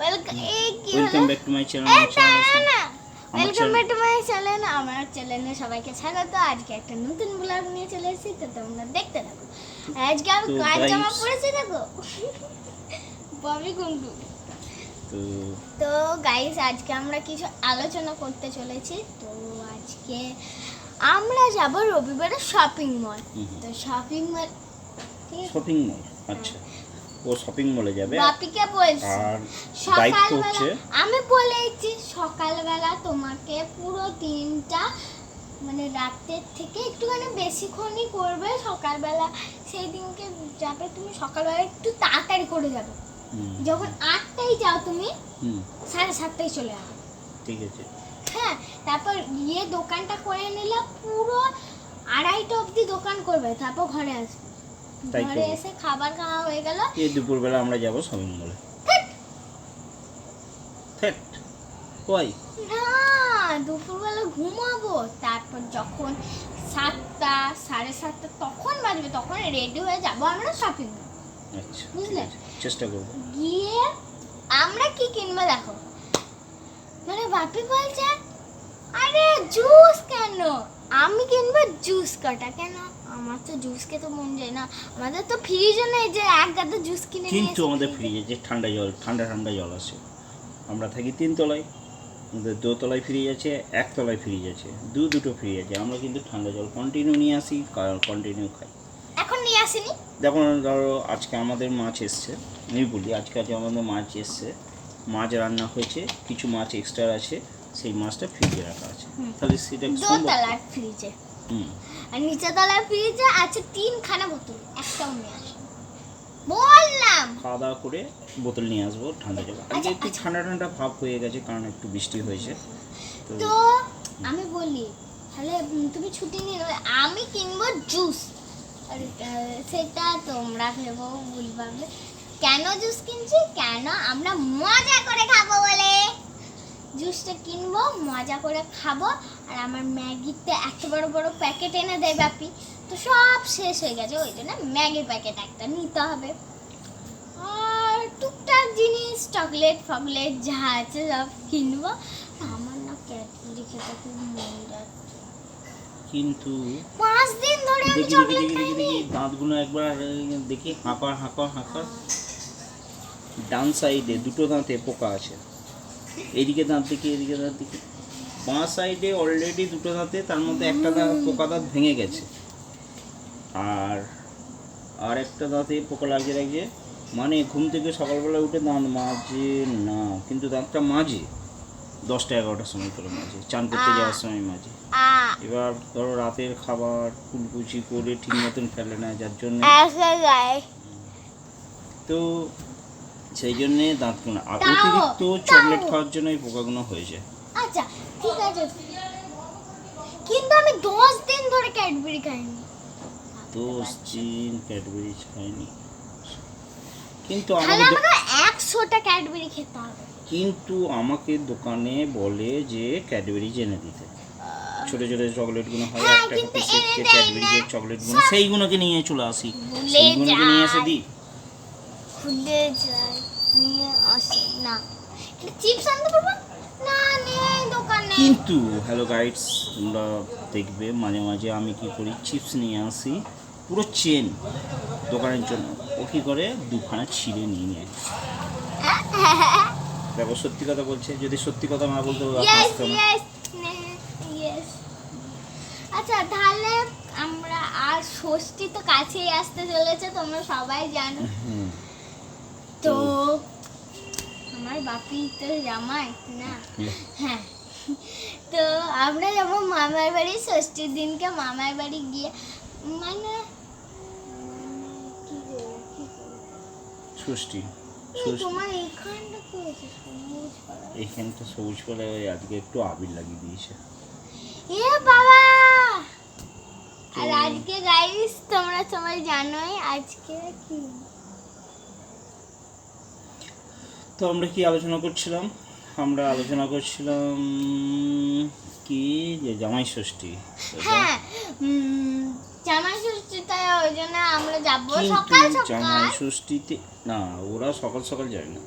Welcome back to my channel welcome back to my channel আমার চ্যানেলে সবাইকে স্বাগত। আজকে একটা নতুন ব্লগ নিয়ে চলে এসেছি তো তোমরা দেখতে থাকো। আজকে আমি কাজ জামা পরেছি দেখো? ববি কুন্টু তো গাইস আজকে আমরা কিছু আলোচনা করতে চলেছি। তো আজকে আমরা যাব রবিবারে শপিং মল। তো শপিং মল শপিং মল আচ্ছা। ও শপিং মলে যাবে। বাপিকে বলছি আর দায়িত্ব হচ্ছে আমি বলেছি সকালবেলা তোমাকে পুরো দিনটা মানে রাতের থেকে একটুখানি বেশিক্ষণই করবে সকালবেলা সেই দিনকে যাবে তুমি সকালবেলা একটু তাড়াতাড়ি করে যাবে। যখন আটটায় যাও তুমি সাড়ে সাতটায় চলে আসবে। ঠিক আছে। হ্যাঁ তারপর গিয়ে দোকানটা করে নিলে পুরো আড়াইটা অবধি দোকান করবে তারপর ঘরে আসবে। তাই ঘরে এসে খাবার খাওয়া হয়ে গেল। এই দুপুরবেলা আমরা যাব থ্যাট কই? না দুপুরবেলা ঘুমাবো। তারপর যখন সাতটা সাড়ে সাতটা তখন বাজবে তখন রেডি হয়ে যাব আমরা শপিং আচ্ছা বুঝলে? চেষ্টা করব। গিয়ে আমরা কি কিনবো দেখো? মানে বাপি বলছে আরে জুস কেন? আমি কিনবো জুস কটা কেন? আমার তো জুস খেতে মন যায় না। আমাদের তো ফ্রিজও নেই যে এক গাদা জুস কিনে কিন্তু আমাদের ফ্রিজে যে ঠান্ডা জল ঠান্ডা ঠান্ডা জল আছে। আমরা থাকি তিনতলায় আমাদের দোতলায় ফ্রিজ আছে একতলায় ফ্রিজ আছে। দু দুটো ফ্রিজ আছে। আমরা কিন্তু ঠান্ডা জল কন্টিনিউ নিয়ে আসি কন্টিনিউ খাই। এখন নিয়ে আসিনি? দেখো ধরো আজকে আমাদের মাছ এসছে আমি বলি আজকে আজকে আমাদের মাছ এসছে। মাছ রান্না হয়েছে কিছু মাছ এক্সট্রা আছে সেই মাছটা ফ্রিজে রাখা আছে। তাহলে সেটা দোতলার ফ্রিজে আর নিচে তলার ফ্রিজে আছে তিনখানা বোতল একটাও নিয়ে আসেনি বললাম। খাওয়া দাওয়া করে বোতল নিয়ে আসব ঠান্ডা জল। আজকে আচ্ছা, একটু আচ্ছা। ঠান্ডা ঠান্ডা ভাব হয়ে গেছে কারণ একটু বৃষ্টি হয়েছে। তো আমি বলি তাহলে তুমি ছুটি নিয়ে আমি কিনবো জুস। আর সেটা তোমরা ভেবো ভুলভাবে কেন জুস কিনছি? কেন আমরা মজা করে খাব বলে। জুসটা কিনবো মজা করে খাব। আর আমার ম্যাগিতে এত বড় বড় প্যাকেট এনে দেয় বাপি। তো সব শেষ হয়ে গেছে ওই জন্য ম্যাগির প্যাকেট একটা নিতে হবে। আর টুকটাক জিনিস চকলেট ফকলেট যা আছে সব কিনবো। আমার না ক্যাডবেরি খেতে খুব মন যাচ্ছে। কিন্তু পাঁচ দিন ধরে আমি চকলেট খাইনি। দাঁতগুলো একবার দেখি হাঁকা হাঁকা হাঁকা ডান সাইডে দুটো দাঁতে পোকা আছে। এদিকে দাঁত দেখি এদিকে দাঁত দেখি। বাঁ সাইডে অলরেডি দুটো দাঁতে তার মধ্যে একটা দাঁত পোকা দাঁত ভেঙে গেছে। আর আর একটা দাঁতে পোকা লাগছে লাগছে। মানে ঘুম থেকে সকালবেলা উঠে দাঁত মাজে না কিন্তু দাঁতটা মাঝে। দশটা এগারোটার সময় করে মাঝে চান করতে যাওয়ার সময় মাঝে। এবার ধরো রাতের খাবার কুলকুচি করে ঠিক মতন ফেলে না যার জন্য তো সেই জন্যে দাঁতগুলো আর অতিরিক্ত চকলেট খাওয়ার জন্য এই পোকাগুলো হয়ে যায়। আচ্ছা ঠিক আছে। কিন্তু আমি দশ দিন ধরে ক্যাডবেরি খাইনি। দোষ চিন ক্যাডবেরি খায়নি কিন্তু আমাকে একশোটা ক্যাডবেরি খেতে হবে। কিন্তু আমাকে দোকানে বলে যে ক্যাডবেরি জেনে দিতে। ছোট ছোট চকলেটগুলো হয় হ্যাঁ, একটা কিন্তু একটা এনে সেটকে দেয় ক্যাডবেরি না। যে চকলেটগুলো সেইগুলোকে নিয়ে চলে আসি। সেইগুলোকে নিয়ে এসে। দিই। খুলে যায় নিয়ে আসে। না। চিপস আনতে পারব? কিন্তু হ্যালো গাইডস তোমরা দেখবে মাঝে মাঝে আমি কি করি চিপস নিয়ে আসি পুরো চেন দোকানের জন্য। ও কী করে? দুখানা ছিঁড়ে নিয়ে নেয়। দেখো সত্যি কথা বলছে যদি সত্যি কথা না বলতে আচ্ছা তাহলে আমরা আর ষষ্ঠী তো কাছেই আসতে চলেছে তোমরা সবাই জানো। তো আমার বাপি তো জামাই না? হ্যাঁ তো আমরা যাব মামার বাড়ি ষষ্ঠীর দিনকে মামার বাড়ি গিয়ে। মানে কি করব, কি করব? ষষ্ঠী এই ষষ্ঠী। তোমার এইখানটা সবুজ পাড়া? এইখানটা আজকে একটু আবির লাগিয়ে দিয়েছে। এ বাবা! আর আজকে গাইস তোমরা সবাই জানোই আজকে কি। তো আমরা কি আলোচনা করছিলাম? আমরা আলোচনা করছিলাম কি যে জামাই ষষ্ঠী হ্যাঁ জামাই ষষ্ঠী তাই ওই জন্য আমরা যাব সকাল সকাল। জামাই ষষ্ঠীতে না ওরা সকাল সকাল যায় না।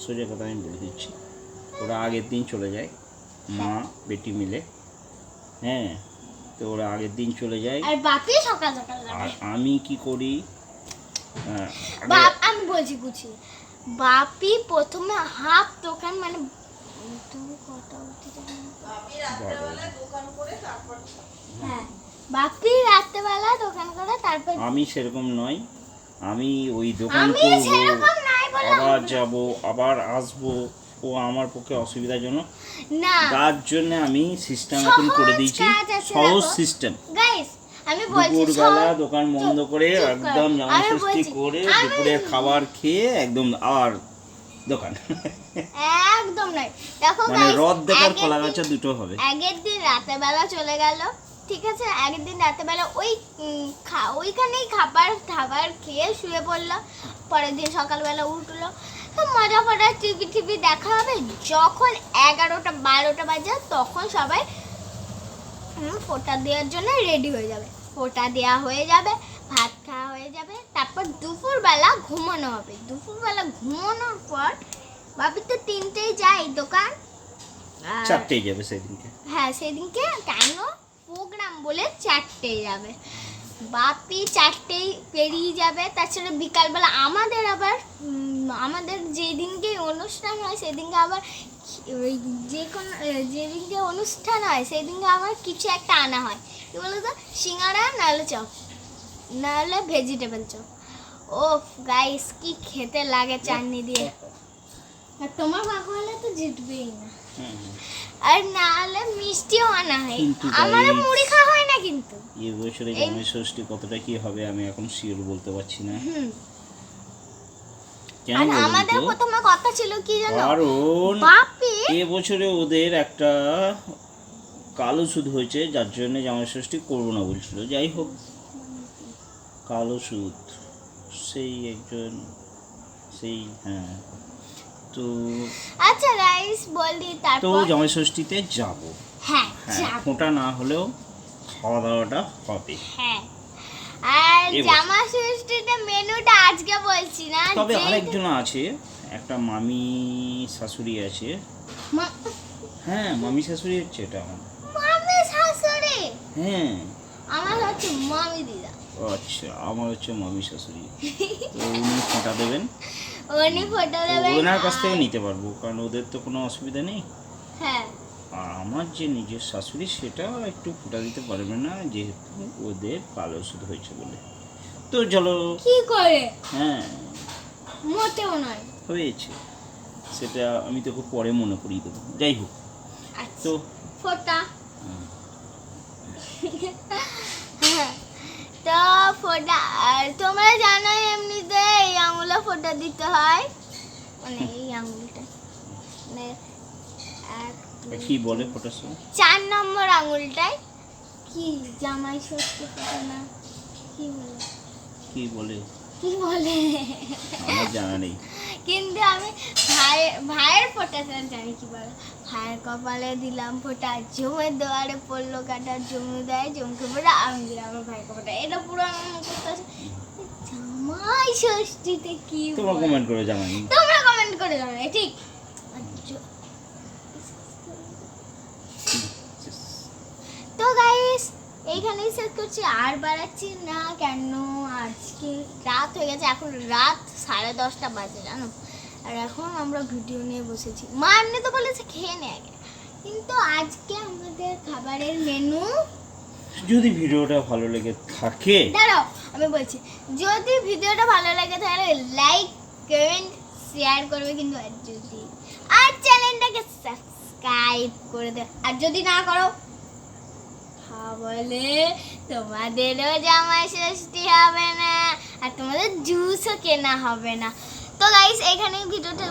সোজা কথা আমি বলে দিচ্ছি। ওরা আগের দিন চলে যায় মা বেটি মিলে। হ্যাঁ তো ওরা আগের দিন চলে যায়। আর বাপি সকাল সকাল আর আমি কি করি? হ্যাঁ, বাপ আমি বলছি বুঝি। বাপি প্রথমে হাফ দোকান মানে হ্যাঁ বাপি রাত্রেবেলা দোকান করে তারপর আমি সেরকম নয়। আমি ওই দোকান করব সেরকম নাই বলে আবার যাব আবার আসব। ও আমার পক্ষে অসুবিধাজনক না। তার জন্য আমি সিস্টেম এখন করে দিয়েছি। সহজ সিস্টেম আমি দুপুরবেলা দোকান বন্ধ করে একদম করে। দুপুরের খাবার খেয়ে একদম আর দোকান। একদম নাই। দেখো মানে রদ দেখার আগের কলা গাছা দুটো হবে। আগের দিন রাতের বেলা চলে গেল ঠিক আছে? আগের দিন রাতের বেলা ওই ওইখানেই খাবার খাবার খেয়ে শুয়ে পড়ল। পরের দিন সকালবেলা উঠল। মজা ফজা টিভি টিভি দেখা হবে। যখন এগারোটা বারোটা বাজে তখন সবাই ফোঁটা দেওয়ার জন্য রেডি হয়ে যাবে। ফোঁটা দেওয়া হয়ে যাবে ভাত খাওয়া হয়ে যাবে। তারপর দুপুরবেলা ঘুমানো হবে। দুপুরবেলা ঘুমানোর পর বাপি তো তিনটেই যায় দোকান। চারটেই যাবে সেদিনকে। হ্যাঁ সেদিনকে কেন? প্রোগ্রাম বলে চারটে যাবে। বাপি চারটেই পেরিয়ে যাবে। তাছাড়া বিকালবেলা আমাদের আবার আমাদের যেদিনকে অনুষ্ঠান হয় সেদিনকে আবার ওই যে কোনো যেদিনকে অনুষ্ঠান হয় সেদিনকে আবার কিছু একটা আনা হয়। কি বলতো? সিঙ্গারা নাহলে চপ। নাহলে ভেজিটেবল চপ। ও গাইস কি খেতে লাগে চাটনি দিয়ে। আর তোমার বাবা হলে তো জিতবেই না। আর না হলে মিষ্টিও আনা হয়। আমার মুড়ি খাওয়া হয় না কিন্তু। এ বছরে এই- জামাই ষষ্ঠী কতটা কি হবে আমি এখন শিওর বলতে পারছি না। আর আমাদের প্রথমে কথা ছিল কি জানো? কারণ বাপি। এ বছরে ওদের একটা কালো সুদ হয়েছে যার জন্য জামাই ষষ্ঠী করব না বলছিল। যাই হোক কালো সুদ। সেই একজন সেই হ্যাঁ। তো আচ্ছা রাইস বলি তো তারপর। জামাই ষষ্ঠীতে যাব। হ্যাঁ হ্যাঁ যাব। ফোঁটা না হলেও খাওয়া দাওয়াটা হবে। হ্যাঁ। আর। জামা ষষ্ঠীতে মেনুটা আজকে বলছি না তবে আরেকজন আছে একটা মামি শাশুড়ি আছে। হ্যাঁ মামি শাশুড়ি হচ্ছে এটা। আমার মামি শাশুড়ি? হ্যাঁ। আমার হচ্ছে মামি দিদা। আচ্ছা আমার হচ্ছে মামি শাশুড়ি। তো উনি ফোঁটা দেবেন? উনি ফটো দেবেন ওনার কাছ থেকে নিতে পারব কারণ ওদের তো কোনো অসুবিধা নেই। হ্যাঁ। আর আমার যে নিজের শাশুড়ি সেটা একটু ফোঁটা দিতে পারবে না যেহেতু ওদের কালো ওষুধ হয়েছে বলে। তো চলো। কি করে? হ্যাঁ। মোটেও নয়। হয়েছে। সেটা আমি তোকে পরে মনে করিয়ে দেবো। যাই হোক। আচ্ছা। তো ফোটা। তো ফোটা তোমরা জানো এমনিতে এই আঙুলে ফোটা দিতে হয়। মানে এই আঙুলটা। মানে কি বলে সময় চার নম্বর আঙুলটায়। কি জামাই ষষ্ঠী ফোটা না কি বলে? কি বলে? কি বলে? আমার জানা। নেই কিন্তু আমি ভাইয়ের ভাইয়ের ফোঁটাটা জানি কি বলে। ভাইয়ের কপালে দিলাম ফোঁটা জমে দেওয়ারে পড়ল কাটা জমে দেয় জমকে ফোটা আমি দিলাম আমার ভাইয়ের কপালটা এটা পুরো আমার মুখস্থ আছে জামাই ষষ্ঠীতে কি তোমরা? কমেন্ট করে জামাই। তোমরা কমেন্ট করে জানাই ঠিক আর জ- তো গাইস এইখানেই শেষ করছি। আর বাড়াচ্ছি না কেন? আজকে রাত হয়ে গেছে। এখন রাত সাড়ে দশটা বাজে জানো? আর এখন আমরা ভিডিও নিয়ে বসেছি। মা এমনি তো বলেছে খেয়ে নে আগে। কিন্তু আজকে আমাদের খাবারের মেনু যদি ভিডিওটা ভালো লেগে থাকে দাঁড়াও আমি বলছি যদি ভিডিওটা ভালো লাগে তাহলে লাইক কমেন্ট শেয়ার করবে কিন্তু আর যদি আর চ্যানেলটাকে সাবস্ক্রাইব করে দে। আর যদি না করো তাহলে তোমাদেরও জামাই ষষ্ঠী হবে না, আর তোমাদের জুসও কেনা হবে না। তো গাইস এখানে ভিডিওটা